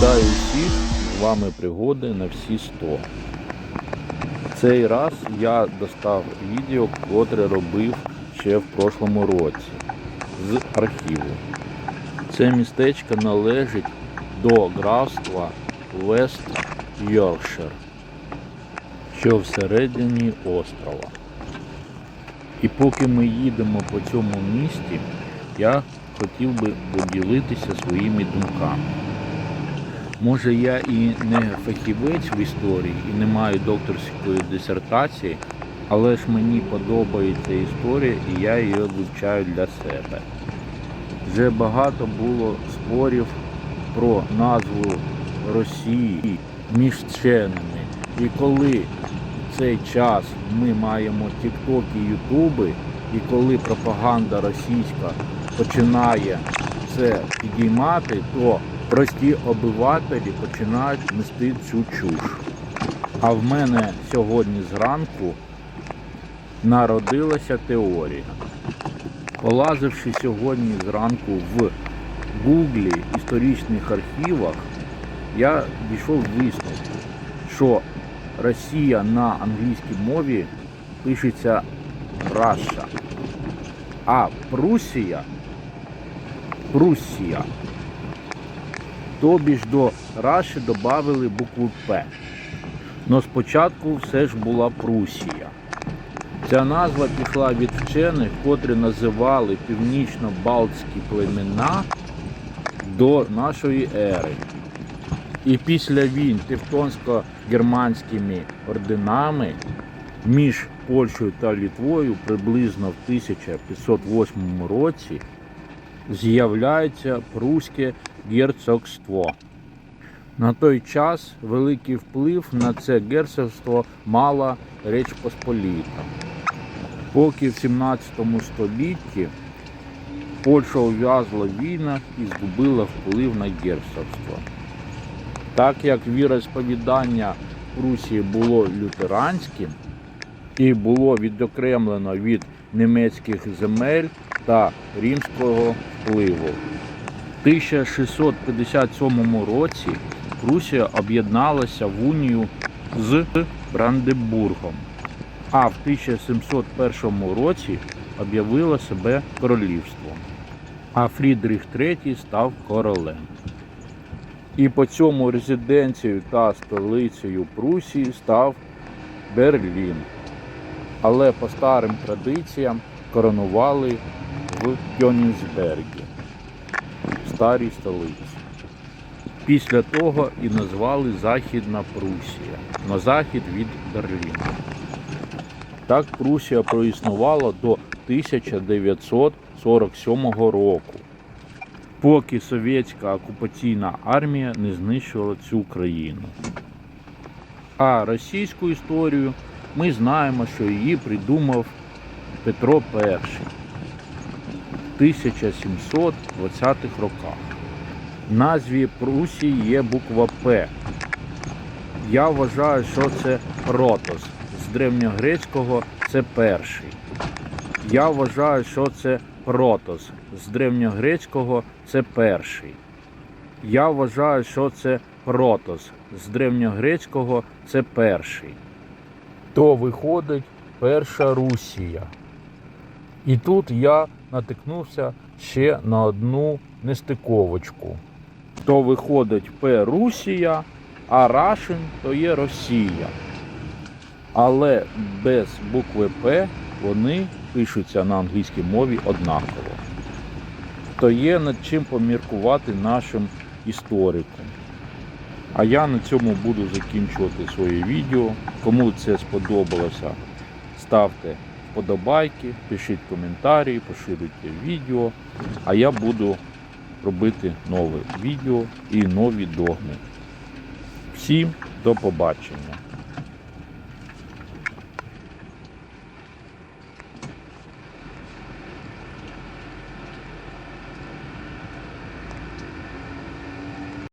з вами пригоди на всі 100. Цей раз я достав відео, котре робив ще в прошлому році з архіву. Це містечко належить до графства Вест Йоркшир, що всередині острова. І поки ми їдемо по цьому місті, я хотів би поділитися своїми думками. Може я і не фахівець в історії і не маю докторської дисертації, але ж мені подобається історія і я її вивчаю для себе. Вже багато було спорів про назву Росії між вченими. І коли в цей час ми маємо тіктоки, ютуби, і коли пропаганда російська починає це підіймати, то прості обивателі починають нести цю чуш. А в мене сьогодні зранку народилася теорія. Полазивши сьогодні зранку в Гуглі історичних архівах, я дійшов висновку, що Росія на англійській мові пишеться Раша, а Прусія Пруссія. Тобі ж до Раші додали букву П. Но спочатку все ж була Прусія. Ця назва пішла від вчених, котрі називали північно-балтські племена до нашої ери. І після війн тевтонсько-германськими орденами між Польщею та Літвою приблизно в 1508 році з'являється Пруське герцогство. На той час великий вплив на це герцогство мала Реч Посполіта. Поки в 17 столітті Польща ув'язла в війнах і згубила вплив на герцогство. Так як віросповідання Прусії було лютеранським і було відокремлено від німецьких земель та римського впливу. В 1657 році Прусія об'єдналася в унію з Бранденбургом, а в 1701 році об'явила себе королівством. А Фрідріх III став королем. І по цьому резиденцією та столицею Прусії став Берлін. Але по старим традиціям коронували в Кьонігсбергі, старій столиці. Після того і назвали Західна Прусія на захід від Берліна. Так Прусія проіснувала до 1947 року, поки совєтська окупаційна армія не знищила цю країну. А російську історію ми знаємо, що її придумав Петро І 1720-х роках. В назві Прусії є буква П. Я вважаю, що це Протос. З древньогрецького це перший. Я вважаю, що це Протос. З древньогрецького це перший. Я вважаю, що це Протос. З древньогрецького це перший. То виходить перша Русія. І тут я натикнувся ще на одну нестиковочку. То виходить П Русія, а Рашин то є Росія. Але без букви П вони пишуться на англійській мові однаково. То є над чим поміркувати нашим історикам. А я на цьому буду закінчувати своє відео. Кому це сподобалося, ставте вподобайки, пишіть коментарі, поширюйте відео. А я буду робити нове відео і нові догми. Всім до побачення!